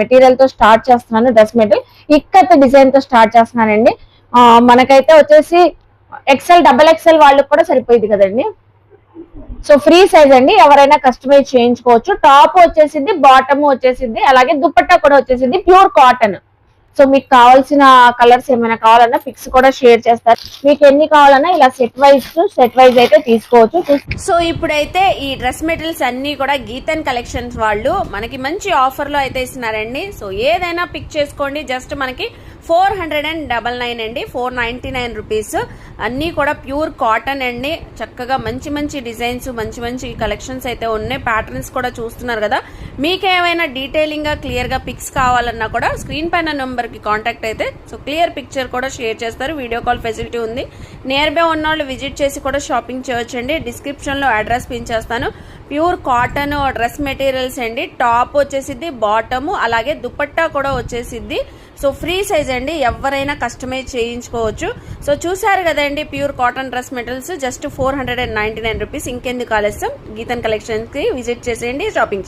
మెటీరియల్తో start చేస్తున్నాను dress material. Ikat డిజైన్తో start చేస్తున్నానండి. ఆ, మనకైతే వచ్చేసి ఎక్సెల్ డబల్ ఎక్సెల్ వాళ్ళకి కూడా సరిపోయింది కదండి. సో ఫ్రీ సైజ్ అండి. ఎవరైనా కస్టమైజ్ చేయించుకోవచ్చు. టాప్ వచ్చేసింది బాటమ్ వచ్చేసింది అలాగే దుప్పట్టా కూడా వచ్చేసింది ప్యూర్ కాటన్. సో మీకు కావాల్సిన కలర్స్ ఏమైనా కావాలన్నా పిక్స్ కూడా షేర్ చేస్తారు. మీకు ఎన్ని కావాలన్నా ఇలా సెట్ వైజ్ సెట్ వైజ్ అయితే తీసుకోవచ్చు. సో ఇప్పుడైతే ఈ డ్రెస్ మెటీరియల్స్ అన్ని కూడా గీతన్ కలెక్షన్స్ వాళ్ళు మనకి మంచి ఆఫర్లో అయితే ఇస్తున్నారండి. సో ఏదైనా పిక్ చేసుకోండి. జస్ట్ మనకి four hundred and double nine అండి. Four ninety nine rupees. అన్నీ కూడా ప్యూర్ కాటన్ అండి. చక్కగా మంచి మంచి డిజైన్స్ మంచి మంచి కలెక్షన్స్ అయితే ఉన్నాయి. ప్యాటర్న్స్ కూడా చూస్తున్నారు కదా. మీకేమైనా ఏమైనా డీటెయిలింగ్గా క్లియర్గా పిక్స్ కావాలన్నా కూడా స్క్రీన్ పైన నెంబర్కి కాంటాక్ట్ అయితే సో క్లియర్ పిక్చర్ కూడా షేర్ చేస్తారు. వీడియో కాల్ ఫెసిలిటీ ఉంది. నియర్ బై ఉన్న వాళ్ళు విజిట్ చేసి కూడా షాపింగ్ చేయొచ్చండి డిస్క్రిప్షన్లో అడ్రస్ పిన్ చేస్తాను. ప్యూర్ కాటన్ డ్రెస్ మెటీరియల్స్ అండి. టాప్ వచ్చేసిద్ది బాటమ్ అలాగే దుపట్టా కూడా వచ్చేసిద్ది. సో ఫ్రీ సైజ్ అండి. ఎవరైనా కస్టమైజ్ చేయించుకోవచ్చు. సో చూసారు కదండి pure cotton dress materials just four hundred and ninety nine rupees ఇంకెందుకు ఆలస్యం? గీతన్ కలెక్షన్స్కి విజిట్ చేసేయండి షాపింగ్